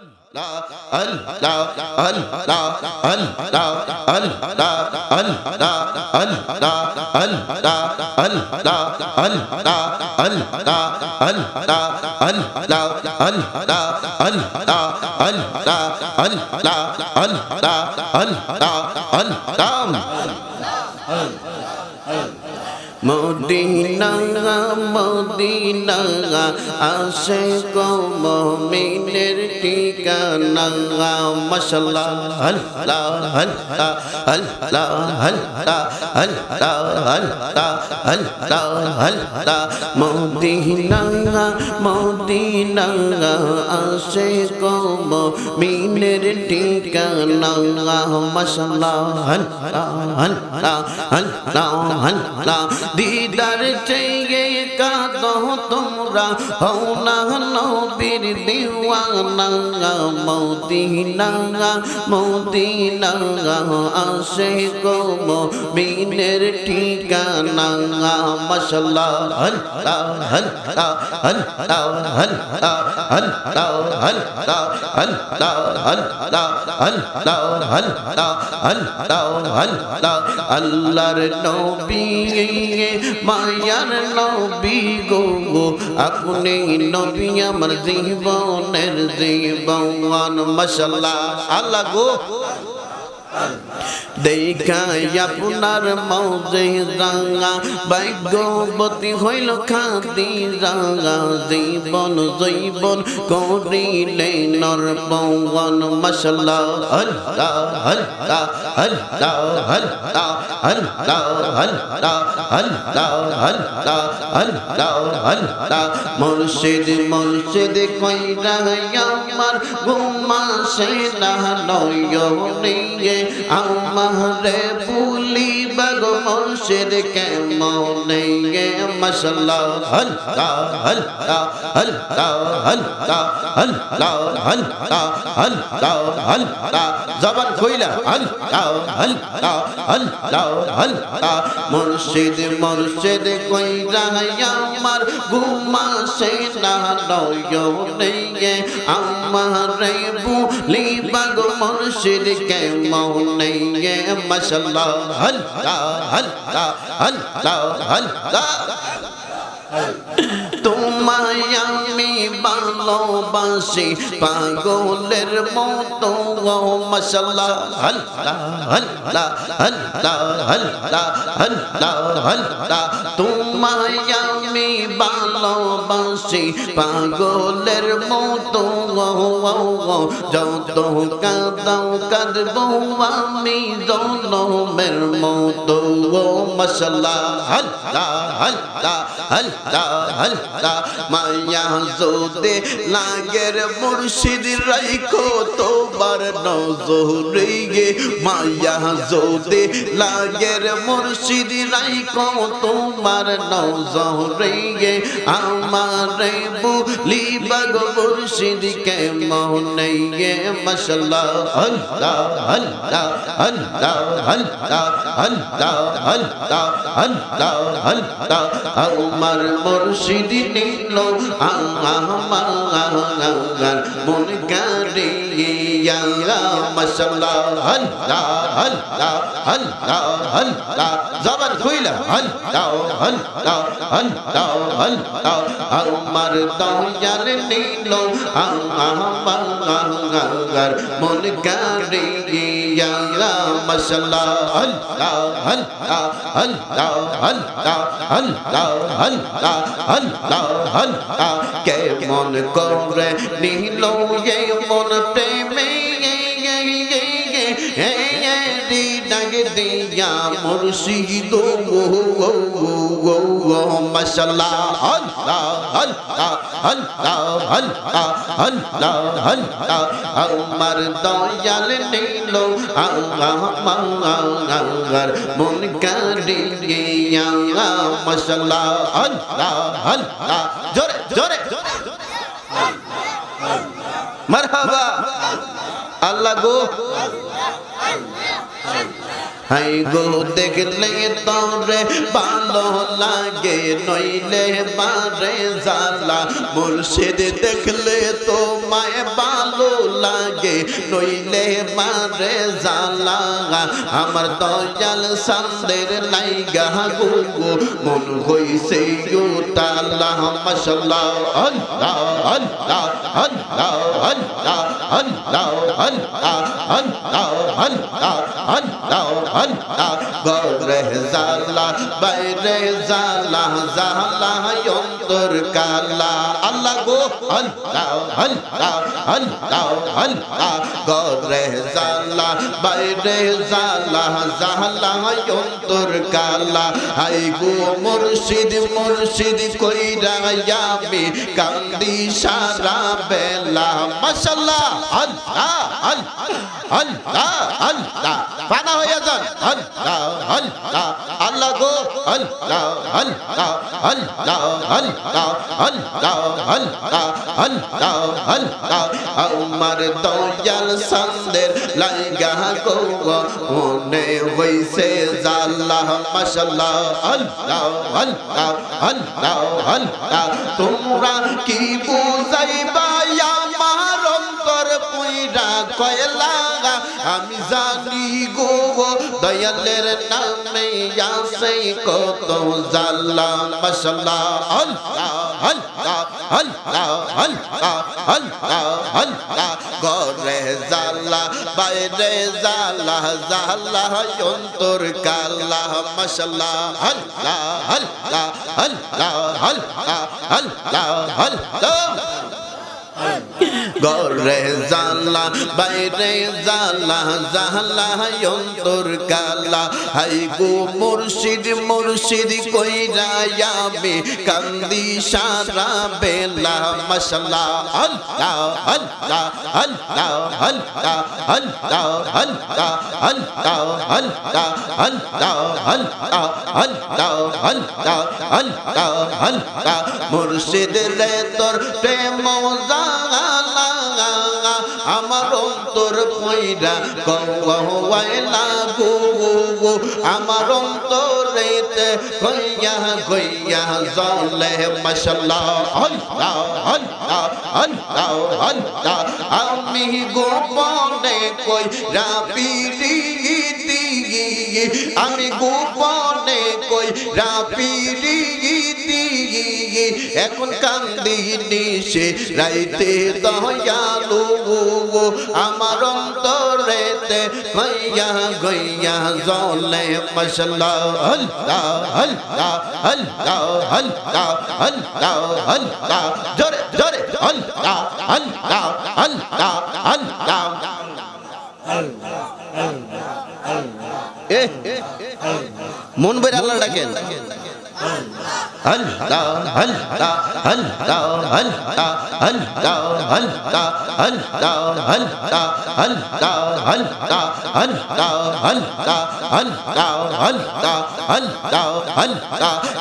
Allah Medina Medina, আসে গো মমিনের ঠিকানা। মশলা আল্লাহ আল্লাহ আল্লাহ আল্লাহ আল্লাহ আল্লাহ আল্লাহ আল্লাহ মদিনা মদিনা, আসে গো মমিনের ঠিকানা। মশলা আল্লাহ আল্লাহ আল্লাহ আল্লাহ দিদার চেয়ে কাদো তোমরা হও না নবীর দিওয়ানা মদিনা মদিনা আসে গো মিনের ঠিকানা মশলা আল্লাহ আল্লাহ আল্লাহ আল্লাহ আল্লাহ আল্লাহ আল্লাহ আল্লাহ আল্লাহ আল্লাহ আল্লাহ আল্লাহ আল্লাহর নবী মায়ার নবী গো আপনি নবী আমার জীবনের জীবন মশলা আল্লাহ গো দেখাই আপনার মৌজে রাঙা ভাগ্যবতী হইল খাতি রাঙা জীবন জৈবন করিলে নর পবন মশলা আল্লাহ আল্লাহ আল্লাহ আল্লাহ আল্লাহ আল্লাহ আল্লাহ আল্লাহ আল্লাহ আল্লাহ মুর্শিদ মুর্শিদ কইরা আমার ঘুমা সে না নয়নে আমারে ভুলি বাগ মুর্শিদ, কেমনে মশলা আল্লাহ আল্লাহ আল্লাহ আল্লাহ আল্লাহ আল্লাহ আল্লাহ আল্লাহ জবান কইলা আল্লাহ আল্লাহ আল্লাহ আল্লাহ মুর্শিদ মুর্শিদ কইরা আমার ঘুমা সে না, নয়নে আমারে ভুলি বাগ মুর্শিদ नहीं है माशाल्लाह हल्ला हल्ला हल्ला हल्ला তোমায় আমি ভালোবাসি, পাগলের মতো। মশলা আল্লাহ আল্লাহ আল্লাহ আল্লাহ আল্লাহ আল্লাহ তোমায় আমি ভালোবাসি, পাগলের মতো। যত কাদাও কাঁদবো, আমি জনমের মতো। মশলা আল্লাহ আল্লাহ আল্লাহ মায়া জোদে লাগের মুর্শিদ রাইখো, তোবার নজরে গে মায়া জোদে লাগের মুর্শিদ রাইখো তোমার নজরে গে আমারে বুলি, বাগ মুর্শিদ কে মনে গে? মশলা আমার মুর্শিদ নিল আমার মন মন করে নিল মন প্রেমে? মুর্শিদ মশলা আল্লাহ আল্লাহ আল্লাহ আল্লাহ আল্লাহ আল্লাহ, আমার দয়াল নিল আমার মন কারিয়া মশলা আল্লাহ আল্লাহ জোরে জোরে, মারহাবা, আল্লাহ গো হাই গো, দেখলে তোরে ভালো লাগে, নইলে বারে জালা মুর্শিদ দেখলে তোমায় ভালো লাগে, নইলে মারে জালা আমার দয়াল সান্দের লাইগা গুগু মন হইছে ইউতালা মাশাআল্লাহ, আল্লাহ আল্লাহ আল্লাহ আল্লাহ আল্লাহ আল্লাহ আল্লাহ আল্লাহ আল্লাহ আল্লাহ গরে জালা বাইরে জালা জালা অন্তর কালা, আল্লাহ গো, আল্লাহ আল্লাহ আল্লাহ আল্লাহ, গরে জালা, বাইরে জালা জালা, অন্তর কালা। হাই গো মুর্শিদ মুর্শিদ, কইরা আমি কান্দি সারা বেলা। মাশাআল্লাহ, আল্লাহ আল্লাহ আল্লাহ আল্লাহ। পানা হয়ে যান। আল্লাহ আল্লাহ আল্লাহ গো আল্লাহ আল্লাহ আল্লাহ আল্লাহ। আমার দয়াল সন্দের লাইগা গো মনে হইছে জাল্লাহ মাশাআল্লাহ আল্লাহ আল্লাহ আল্লাহ আল্লাহ তোমরা কি বুঝাইবা? আমার অন্তর পুইরা কয়লা? আমি জানি গো দয়ালের নামে আসে কত জাল্লা মশলা আল্লাহ আল্লাহ আল্লাহ আল্লাহ আল্লাহ আল্লাহ গরে জাল্লা বাইরে জাল্লা জাল্লা অন্তর কাল্লা মশলা আল্লাহ আল্লাহ আল্লাহ আল্লাহ আল্লাহ আল্লাহ গরে জালা বাইরে জালা জালা অন্তর কালা হাই গো মুর্শিদ মুর্শিদ কইরা আমি কান্দি সারা বেলা মশলা আল্লাহ আল্লাহ আল্লাহ আল্লাহ আল্লাহ আল্লাহ আল্লাহ আল্লাহ আল্লাহ আল্লাহ আল্লাহ আল্লাহ আল্লাহ আল্লাহ মুর্শিদ রে তোর প্রেম জালা আমার অন্তর কইরা কওয়াইলা গো গো। আমার অন্তরেতে কইয়া কইয়া জলে মাশাআল্লাহ আল্লাহ আল্লাহ আল্লাহ আল্লাহ আমি গোপনে কই রাপিরি আমি গোপনে কই রাপিরি এখন কান্দি নিশে রাইতে দয়ালু আমার অন্তরেতে গইয়া গইয়া জলে মশলা আল্লাহ আল্লাহ আল্লাহ আল্লাহ আল্লাহ আল্লাহ জোরে জোরে আল্লাহ আল্লাহ আল্লাহ এ মন বের আল্লাহ ডাকেন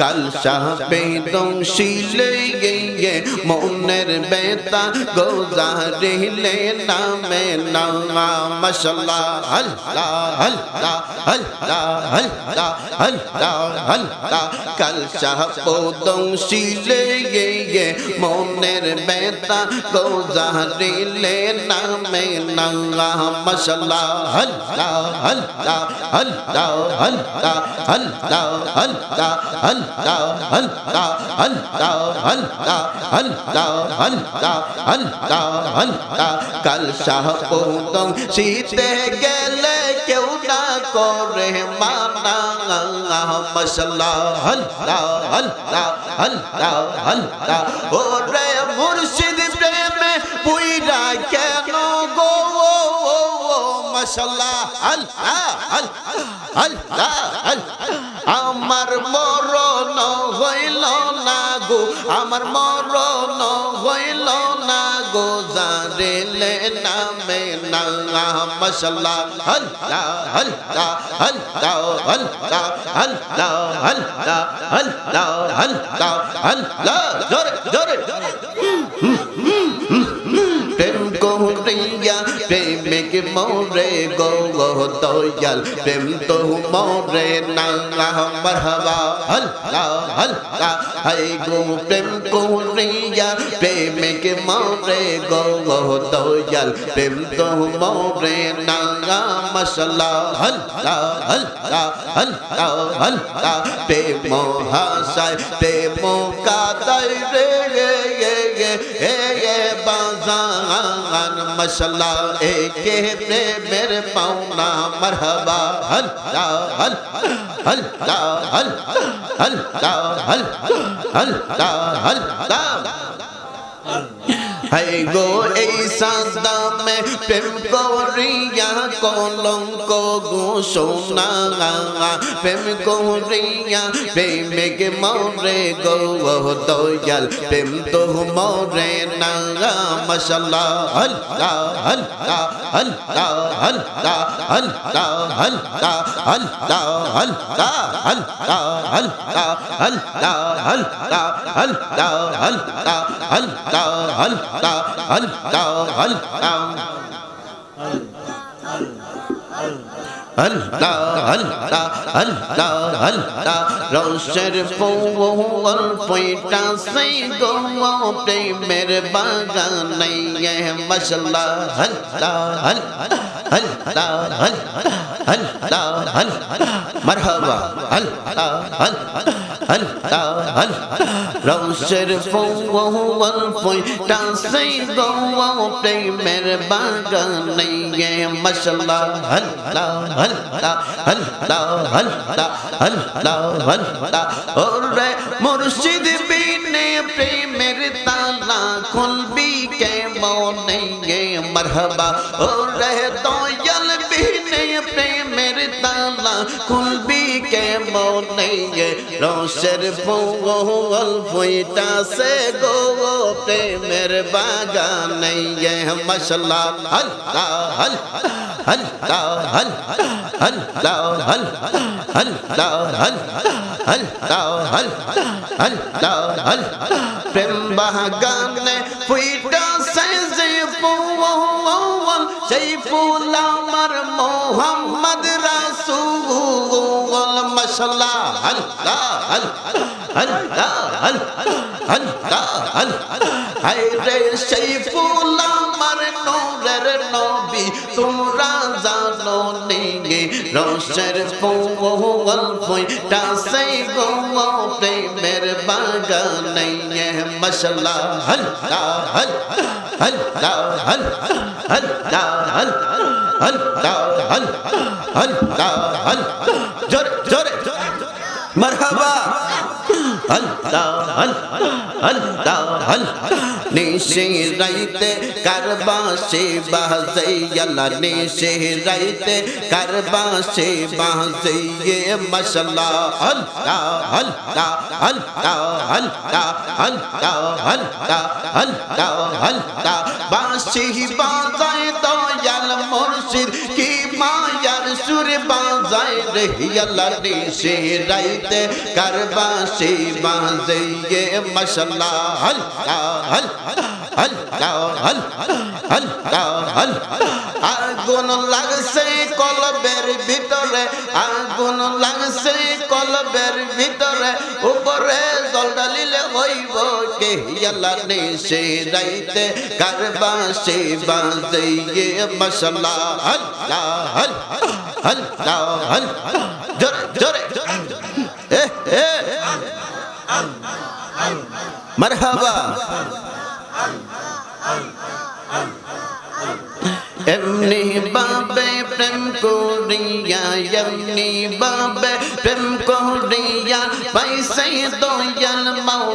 কাল সাবেদম শিলে গিয়ে, মনের বেতা গোজারিলে নামে নামা মশলা হল্লা হল্লা হল্লা হল্লা হল্লা হল্লা কাল শাহপদং শিলে গে মনের বেতা গোজারিলে নামে নাঙ্গা মশলা হল্লা হল্লা হল্লা হল্লা হল্লা হল্লা হল্লা হল্লা হল্লা হল্লা হল্লা হল্লা হল্লা হল্লা কাল শাহপদং শীতে গেলে কেউ না করে মানা মশলা আল্লাহ আল্লাহ আল্লাহ আল্লাহ ওরে মুর্শিদ প্রেমে পুইরা কেন গো মশলা আল্লাহ আল্লাহ আল্লাহ আমার মরণ হইল না গো আমার মরণ হইল না গো জারেলে নামে না মশলা আল্লাহ আল্লাহ আল্লাহ আল্লাহ আল্লাহ আল্লাহ আল্লাহ আল্লাহ আল্লাহ জোরে জোরে। মোরে গো দয়াল, প্রেম তো মোরে না মারহাবা। আল্লাহ আল্লাহ হাই গো প্রেম করিয়া, প্রেমিক মোরে গো প্রেম তো মোরে না মশলা। আল্লাহ আল্লাহ আল্লাহ আল্লাহ প্রেম হাসায় প্রেম কাদায় রে গে গে গে লাগান মশলা একে প্রেমের পাওনা মরহবা, হল যা হল হল যা হল হল যা হল হল যা হল যা হাই গো এই সাদামে প্রেম করিয়া কলঙ্ক গো সোনা প্রেম করিয়া প্রেমিক মরে গো দয়াল প্রেম তো মরে না মশলা আল্লাহ আল্লাহ আল্লাহ আল্লাহ আল্লাহ আল্লাহ আল্লাহ আল্লাহ আল্লাহ আল্লাহ আল্লাহ আল্লাহ আল্লাহ আল্লাহ আল্লাহ আল্লাহ আল্লাহ। আল্লাহ আল্লাহ আল্লাহ আল্লাহ। রসের পৌল পৈটা সেই গো প্রেমের বাগানে। মশলা আল্লাহ আল্লাহ আল্লাহ আল্লাহ আল্লাহ। মারহাবা রৌসের ফৌহুয়াল পয়টা সেই গৌয়া প্রেমের বাগানে মশলা হল্লা হল্লা হল্লা হল্লা হল্লা হল্লা ওরে মুর্শিদ বিনে প্রেমের তালা খুলবি কে মনে মরহবা ওরে তো খুলবি কেমন রসের পল ফুইটা সে গো প্রেমের বাগান মশলা হল্লা হল হল্লা হল হল্লা হল হল্লা হল হল্লা হল হল্লা হল প্রেম বাগান ফুইটা সে যে পো সেই ফুল আমার মোহাম্মদ রাসূল। মশলা আল্লাহ আল্লাহ আল্লাহ আল্লাহ আল্লাহ হায় রে সেই ফুল আমার নূরের নবী তোমরা জানো নেগে রসের ফুল ফুইটা সেই গো প্রেমের বাগানে মশলা আল্লাহ আল্লাহ আল্লাহ আল্লাহ আল্লাহ আল্লাহ আল্লাহ জোরে জোরে মারহাবা আল্লাহ আল্লাহ আল্লাহ আল্লাহ নিশে রাইতে কারবাসে বাজে আল্লাহ নিশে রাইতে কারবাসে বাজে মশলা আল্লাহ আল্লাহ আল্লাহ আল্লাহ আল্লাহ আল্লাহ আল্লাহ আল্লাহ বাসি বাজায় দয়াল জুড়ে বাজায় রেহিয়ালার সে রাইতে কারবা সে বাজে ইয়ে হালকা হালকা হালকা হালকা আগুন লাগছে কলবের ভিতরে, আগুন লাগছে কলবের ভিতরে, উপরে জল ডালিলে হইব কে ইয়ালা নেশে রাইতে কারবা সে বাজে মশলা মশাল্লাহ হালকা হালকা আল্লাহ আল্লাহ আল্লাহ জোরে জোরে। এ এ মারহাবা। এমনি বাবে প্রেম করিয়া, এমনি বাবে প্রেম করিয়া, পাইছে দয়াল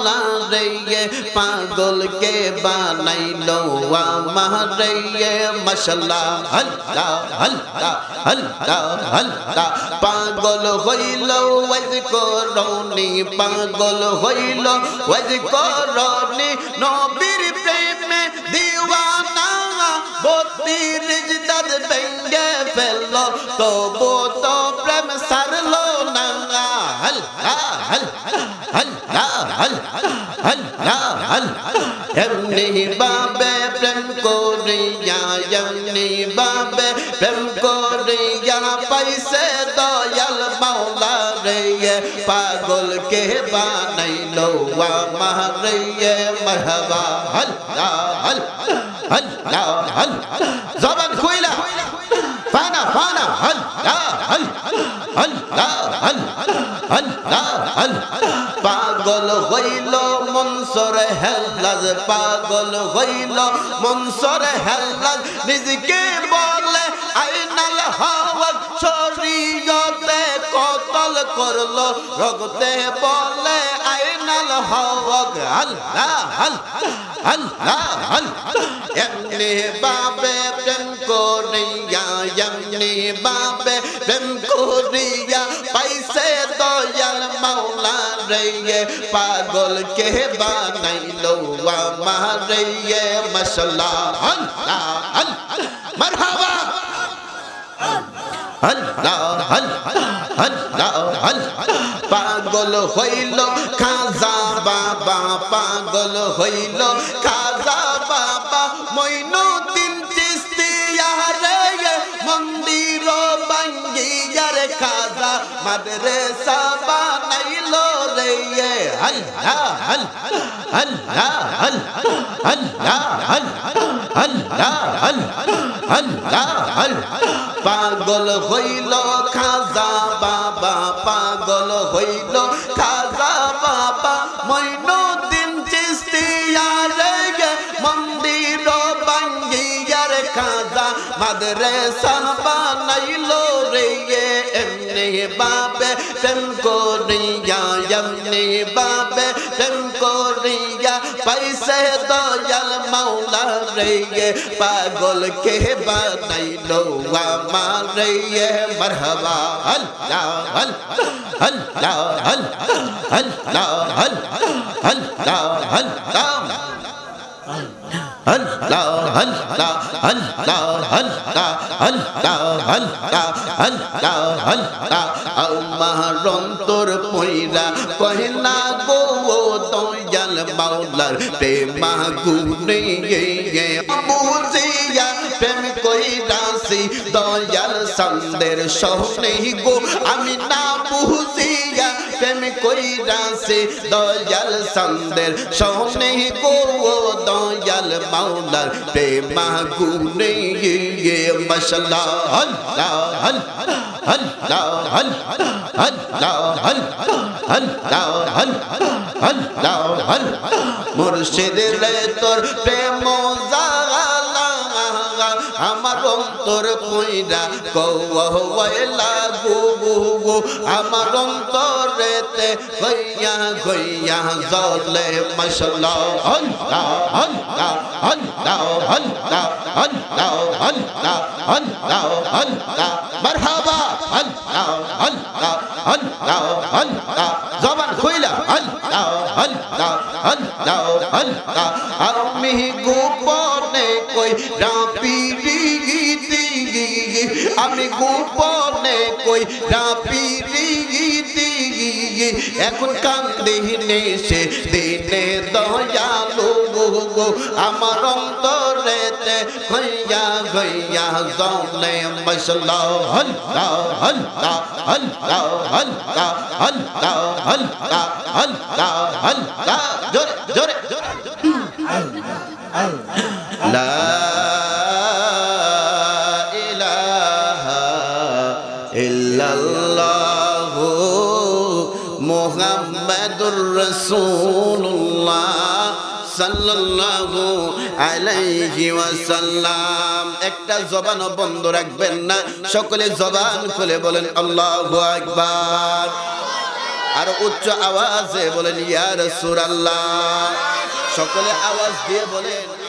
মাওলা রে পাগলকে বানাইলো আমার রে মশলা আল্লাহ আল্লাহ আল্লাহ আল্লাহ পাগল হইল, ওয়াজ করনি, পাগল হইল, ওয়াজ করনি। নবীর প্রেমে দিওয়ানা, বত্রিশ দাঁত ভেঙ্গে ফেলল। তবু তো প্রেম সারল না হল হল হল এমনি বাবে প্রেম করিয়া এমনি বাবে প্রেম করিয়া পাইছে দয়াল মাওলা রে পাগল কে বানাইলো আমার রে মরহবা আল্লাহ আল্লাহ আল্লাহ আল্লাহ জবান খুইলা ফানা ফানা আল্লাহ আল্লাহ আল্লাহ আল্লাহ আল্লাহ পাগল হইল, মনসর হেল্লাজ পাগল হইল, মনসর হেল্লাজ নিজকে বলে আইনাল হাওয়াত শরীয়তে কতল করল রগতে বলে আইনাল হাওয়াত আল্লাহ আল্লাহ আল্লাহ আল্লাহ এমনি বাবে প্রেম করিয়া এমনি বাবে প্রেম করিয়া পাইছে দয়াল মাওলা রে পাগল কে বানাইলো আমার রে? মশলা আল্লাহ আল্লাহ, মারহাবা। আল্লাহ আল্লাহ আল্লাহ আল্লাহ। পাগল হইল খাজা বাবা, পাগল হইল খাজা বাবা মইনুদ্দিন খাজা মাদ্রাসা বানাইলো রে ইয়ে। পাগল হইল খাজা বাবা, পাগল হইল খাজা বাবা। মইনুদ্দিন চিস্তিয়ারে মন্দির বাঙ্গিয়ার খাজা মাদ্রাসা বানাইলো রে ইয়ে। এমনি বাবে প্রেম করিয়া এমনি বাবে প্রেম করিয়া পাইছে দয়াল মাওলা রে পাগল কে বানাইলো আমার রে মরহবা আল্লাহ আল্লাহ আল্লাহ আল্লাহ আল্লাহ আল্লাহ আল্লাহ আল্লাহ আল্লাহ আল্লাহ আল্লাহ আল্লাহ আল্লাহ আল্লাহ আল্লাহ আমার অন্তর পয়রা কহিনা গো দয়াল মাওলার প্রেমা গুনে বুঝিয়া প্রেম কইরাছি দয়াল সন্দের সহনে গো আমি না কইরাছি দয়াল সন্দের সহনে গো দয়াল মাওলার প্রেমা গুনে মশলা আল্লাহ আল্লাহ আল্লাহ আল্লাহ আল্লাহ আল্লাহ আল্লাহ আল্লাহ মুর্শিদের তোর প্রেম জালা আমার অন্তর কইরা কৌলা গো গো। আমার অন্তরেতে হইয়া হইয়া জলে মশলা আল্লাহ আল্লাহ আল্লাহ আল্লাহ আল্লাহ আল্লাহ আল্লাহ আল্লাহ মারহাবা আল্লাহ আল্লাহ আল্লাহ আল্লাহ জবান আল্লাহ আল্লাহ আমি গোপনে কই রাপিরি আমি গোপনে কই রাপিরি এখন কান্দে নেশে দিনে দয়ালু আমার অন্তরেতে হইয়া হইয়া জলে মশলা আল্লাহ আল্লাহ আল্লাহ আল্লাহ আল্লাহ আল্লাহ আল্লাহ আল্লাহ জোরে জোরে। লা ইলাহা ইল্লাল্লাহ মুহাম্মাদুর রাসূলুল্লাহ সাল্লাল্লাহু আলাইহি ওয়াসাল্লাম। জবান বন্ধ রাখবেন না। সকলে জবান খুলে বলেন, আল্লাহ আকবার। আর উচ্চ আওয়াজে বলেন, ইয়া আল্লাহ সকলে আওয়াজ দিয়ে বলেন